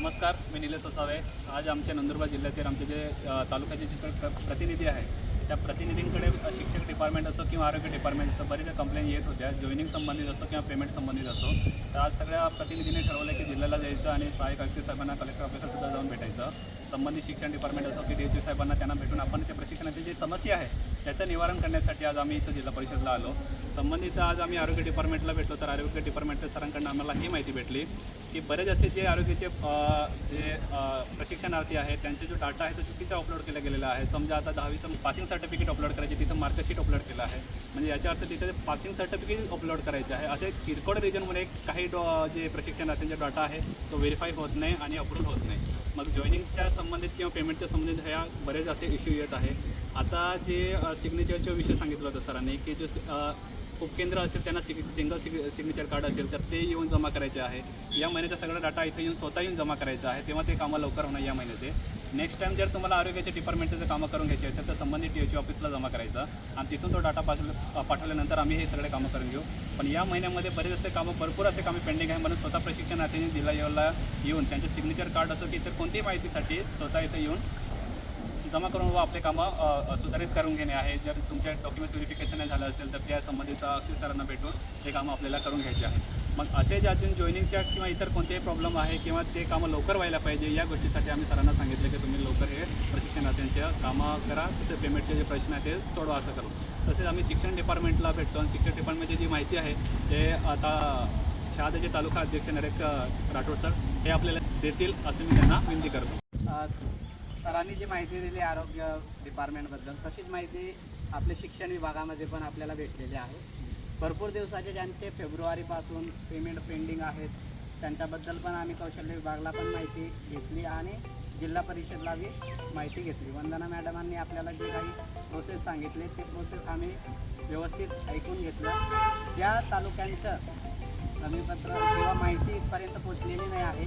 नमस्कार मी निलेश वसावे. आज आमच्या नंदुरबार जिल्ह्यातील आमचे जे तालुक्याचे जे प्र- प्रतिनिधी आहे त्या प्रतिनिधींकडे शिक्षक डिपार्टमेंट असो किंवा आरोग्य डिपार्टमेंट असो बरेच कंप्लेंट येत होत्या. जॉईनिंग संबंधित असो किंवा पेमेंट संबंधित असो. तर आज सगळ्या प्रतिनिधींनी ठरवलं की जिल्ह्याला जायचं आणि सहाय्यक आयुक्त साहेबांना कलेक्टर ऑफिसरसुद्धा जाऊन भेटायचं. संबंधित शिक्षण डिपार्टमेंट असो की डी एच साहेबांना त्यांना भेटून आपण त्या प्रशिक्षणाची जी समस्या आहे त्याचं निवारण करण्यासाठी आज आम्ही इथं जिल्हा परिषदला आलो. संबंधित आज आम्ही आरोग्य डिपार्टमेंटला भेटलो तर आरोग्य डिपार्टमेंटच्या सरांकडून आम्हाला ही माहिती भेटली. की बरेच असे जे आरोग्याचे जे प्रशिक्षणार्थी आहेत त्यांचे जो डाटा आहे तो चुकीचा अपलोड केला गेलेला आहे. समजा आता दहावीचं पासिंग सर्टिफिकेट अपलोड करायचे तिथं मार्कशीट अपलोड केलं आहे. म्हणजे याच्या अर्थ तिथे पासिंग सर्टिफिकेट अपलोड करायचे आहे. असे किरकोळ रिजनमुळे काही डॉ जे प्रशिक्षणार्थींचा डाटा आहे तो व्हेरीफाय होत नाही आणि अप्रूव्ह होत नाही. मग जॉईनिंगच्या संबंधित किंवा पेमेंटच्या संबंधित ह्या बरेच असे इश्यू येत आहे. आता जे सिग्नेचरचा विषय सांगितलं होतं सरांनी की जे उपकेंद्र असेल त्यांना सिग सिंगल सिग सिग्नेचर कार्ड असेल तर ते येऊन जमा करायचे आहे. या महिन्याचा सगळा डाटा इथे येऊन स्वतः येऊन जमा करायचा आहे. तेव्हा ते कामं लवकर होणार या महिन्याचे. नेक्स्ट टाइम जर तुम्हाला आरोग्याच्या डिपार्टमेंटचं जर कामं करून घ्यायचे असेल तर संबंधित डी ऑफिसला जमा करायचं. आणि तिथून तो डाटा पाठवलं पाठवल्यानंतर आम्ही हे सगळे कामं करून घेऊ. पण या महिन्यामध्ये बरेच असे कामं भरपूर असे कामं पेंडिंग आहे. म्हणून स्वतः प्रशिक्षणार्थींनी जिल्हा लेवलला येऊन त्यांचे सिग्नेचर कार्ड असो की इतर कोणतीही माहितीसाठी स्वतः इथे येऊन जमा करून व आपले कामं सुधारित करून घेणे आहे. जर तुमच्या डॉक्युमेंट्स व्हेरिफिकेशन नाही झालं असेल तर त्या संबंधित सरांना भेटून ते कामं आपल्याला करून घ्यायचे आहे मग असे जे अजून जॉईनिंगच्या किंवा इतर कोणतेही प्रॉब्लेम आहे किंवा ते कामं लवकर व्हायला पाहिजे या गोष्टीसाठी आम्ही सरांना सांगितलं की तुम्ही लवकर हे प्रशिक्षणार्थ्यांच्या कामं करा तसे पेमेंटचे जे प्रश्न आहेत ते सोडवा असं करू. तसेच आम्ही शिक्षण डिपार्टमेंटला भेटतो आणि शिक्षण डिपार्टमेंटची जी माहिती आहे ते आता शहादाचे तालुका अध्यक्ष नरेक राठोड सर हे आपल्याला देतील असं मी त्यांना विनंती करतो. सरांनी जी माहिती दिली आरोग्य डिपार्टमेंटबद्दल तशीच माहिती आपल्या शिक्षण विभागामध्ये पण आपल्याला भेटलेली आहे. भरपूर दिवसाचे ज्यांचे फेब्रुवारीपासून पेमेंट पेंडिंग आहेत त्यांच्याबद्दल पण आम्ही कौशल्य विभागाला पण माहिती घेतली आणि जिल्हा परिषदला बी माहिती घेतली. वंदना मॅडमांनी आपल्याला जे काही प्रोसेस सांगितले ते प्रोसेस आम्ही व्यवस्थित ऐकून घेतलं. ज्या तालुक्यांचं हमीपत्र किंवा माहिती इथपर्यंत पोचलेली नाही आहे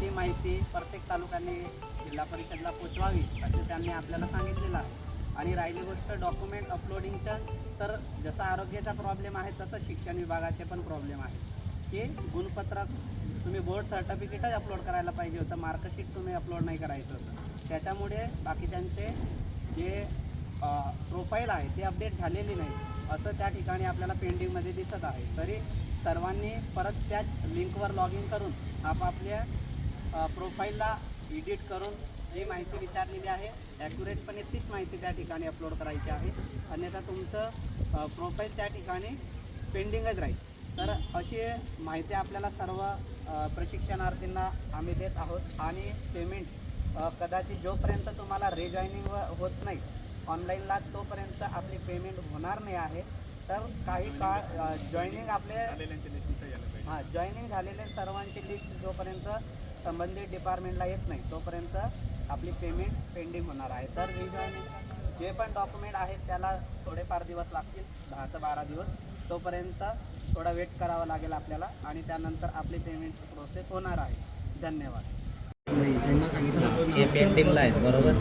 ती माहिती प्रत्येक तालुक्याने जिल्हा परिषदला पोचवावी असे त्यांनी आपल्याला सांगितलेलं आहे. आणि राहिली गोष्ट डॉक्युमेंट अपलोडिंगचं तर जसं आरोग्याचा प्रॉब्लेम आहे तसं शिक्षण विभागाचे पण प्रॉब्लेम आहे. की गुणपत्रक तुम्ही बोर्ड सर्टिफिकेटच अपलोड करायला पाहिजे होतं मार्कशीट तुम्ही अपलोड नाही करायचं होतं. त्याच्यामुळे बाकीच्यांचे जे प्रोफाईल आहे ते अपडेट झालेली नाही. असं त्या ठिकाणी आपल्याला पेंडिंगमध्ये दिसत आहे. तरी सर्वांनी परत त्याच लिंकवर लॉग इन करून आपापल्या प्रोफाईलला एडिट करून जी माहिती विचारलेली आहे ॲक्युरेटपणे तीच माहिती त्या ठिकाणी अपलोड करायची आहे. अन्यथा तुमचं प्रोफाईल त्या ठिकाणी पेंडिंगच राहील. तर अशी माहिती आपल्याला सर्व प्रशिक्षणार्थींना आम्ही देत आहोत. आणि पेमेंट कदाचित जोपर्यंत तुम्हाला रिजॉईनिंग होत नाही ऑनलाईनला तोपर्यंत आपली पेमेंट होणार नाही आहे. तर काही काळ जॉईनिंग आपले हां जॉईनिंग झालेले सर्वांची लिस्ट जोपर्यंत संबंधित डिपार्टमेंटला येत नाही तोपर्यंत आपली पेमेंट पेंडिंग होणार आहे. तर रिजॉईनिंग जे पण डॉक्युमेंट आहेत त्याला थोडेफार दिवस लागतील दहा ते बारा दिवस. तोपर्यंत थोडा वेट करावा लागेल आपल्याला आणि त्यानंतर आपली पेमेंट प्रोसेस होणार आहे. धन्यवाद. हे पेंडिंगला आहेत बरोबर?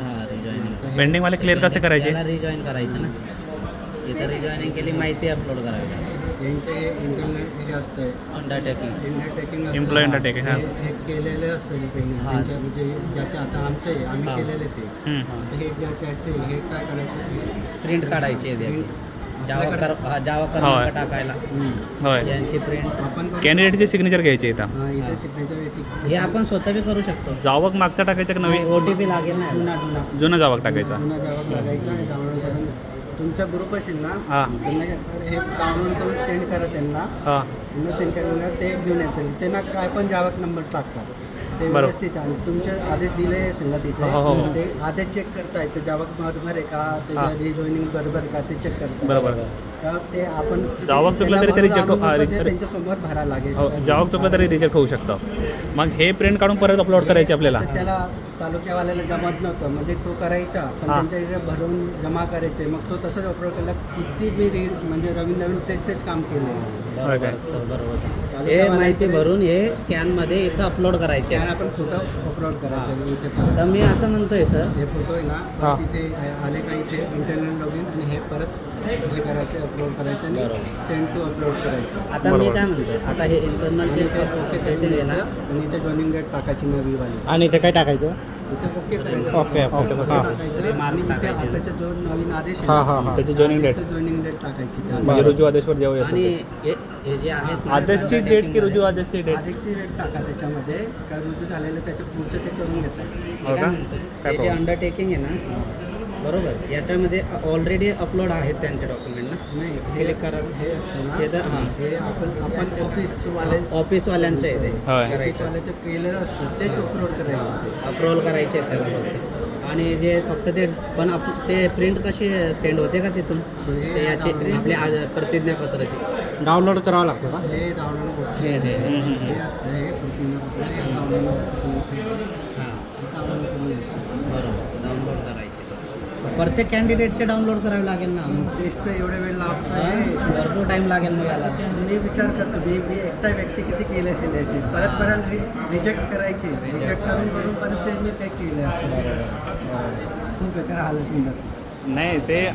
हां रिजॉईनिंग पेंडिंगवाले क्लिअर कसे करायचे? रिजॉईन करायचं ना. इथं रिजॉईनिंग केली माहिती अपलोड करावी यांचे हे इंटरनेट हे असतं अंडरटेकिंग अंडरटेकिंग Employee undertaking, हा. हे. केलेले असतं त्यांनी. हा. त्यांच्या म्हणजे ज्याचे आता आमचे आहे, आम्ही हा. केलेले ते. हे ज्या त्याचे हे काय करायचं हे प्रिंट काढायची आहे त्याची जावा कर हा जावा होय. क्रमांक टाकायला. होय. यांची प्रिंट आपण करू कॅन्डिडेटचे सिग्नेचर घ्यायचे इथं. शकतो. हा, इथे सिग्नेचर हे आपण स्वतः बी करू शकतो. जावक मागचा टाकायचा की नवीन? ओ टी पी लागेल ना जुना जुना. जुना जावक टाकायचा. जुना लागायचा आणि डाउनलोड करून तुमचा ग्रुप असेल ना हां. त्यांना हे डाउनलोड करून सेंड करा त्यांना. हां. त्यांना सेंड करून ते घेऊन येतील. त्यांना काय पण जावक नंबर टाकतात. ते बरोबर. व्यवस्थित आणि तुमचे आदेश दिले असेल ना तिथे हो, हो, हो. ते आदेश चेक करतायत. ते जावक बरोबर आहे का? हा. त्याच्या रिजॉईनिंग बरोबर का? ते चेक करतात बरोबर तर ते आपण जावक चुकलं तरी ते हो- ते re- त्यांच्यासमोर भरायला लागेल. हो जावक चुकलं तरी रिजेक्ट होऊ शकतं. मग हे प्रिंट काढून परत अपलोड करायचे आपल्याला. असं त्याला तालुक्यावाल्याला जमत नव्हतं म्हणजे तो करायचा पण हा. त्यांच्या इकडे भरून जमा करायचे मग तो तसंच अपलोड केला किती री म्हणजे नवीन नवीन तेच तेच काम केलं होय काय? बरोबर बरोबर हे माहिती भरून हे स्कॅनमध्ये इथं अपलोड करायचे स्कॅन आपण फोटो अपलोड करायचे इथे. तर मी असं म्हणतोय सर हे फोटो आहे ना. तिथे आले का इथे इंटरनेट लॉगिन आणि हे परत हे करायचे अपलोड करायचे आणि. सेंड टू अपलोड करायचे आता मी. काय म्हणतोय आता हे इंटरनलचे आणि ते ओके डिटेल आहे ना आणि इथे जॉईनिंग डेट टाकायची नवी वाली आणि इथे काय टाकायचं ओके ओके. त्याची joining date. जॉईनिंग डेट टाकायची. म्हणजे रुजू आदेशवर जेव्हा आणि. हे जे आहेत ना, आदेशची डेट की रुजू आदेशची डेट आदेशची डेट टाका त्याच्यामध्ये. काय रुजू झालेलं त्याच्या पुढचं ते करून घेतात. हो काय जे? अंडरटेकिंग आहे ना बरोबर. याच्यामध्ये ऑलरेडी अपलोड आहेत त्यांचे डॉक्युमेंट ना? नाही हे क्लिक करा हे हे तर हां. हे आपण आपण ऑफिसवाले ऑफिसवाल्यांचं आहे ते. करायचं. ऑफिसवाल्याचं केलेलं असतं तेच अपलोड करायचं. अप्रूव्हल करायचे आहेत त्याला. फक्त आणि जे फक्त ते पण आप ते प्रिंट कशी सेंड होते का तिथून? ते याची आपले आज- प्रतिज्ञापत्राची. डाउनलोड करावं लागतं का? हे डाउनलोड होतं. हे हे हे. बरोबर. डाउनलोड करायचे. प्रत्येक कॅन्डिडेटचे डाउनलोड करावे लागेल ना. तेच तर एवढे वेळ लागतो भरपूर टाईम लागेल मग याला. मी विचार करतो मी मी एकटा व्यक्ती किती केले असेल याचे? परत परत रिजेक्ट करायचे. रिजेक्ट करून करून परत ते मी ते केले असेल. खूप बेकार हालत. नाही ते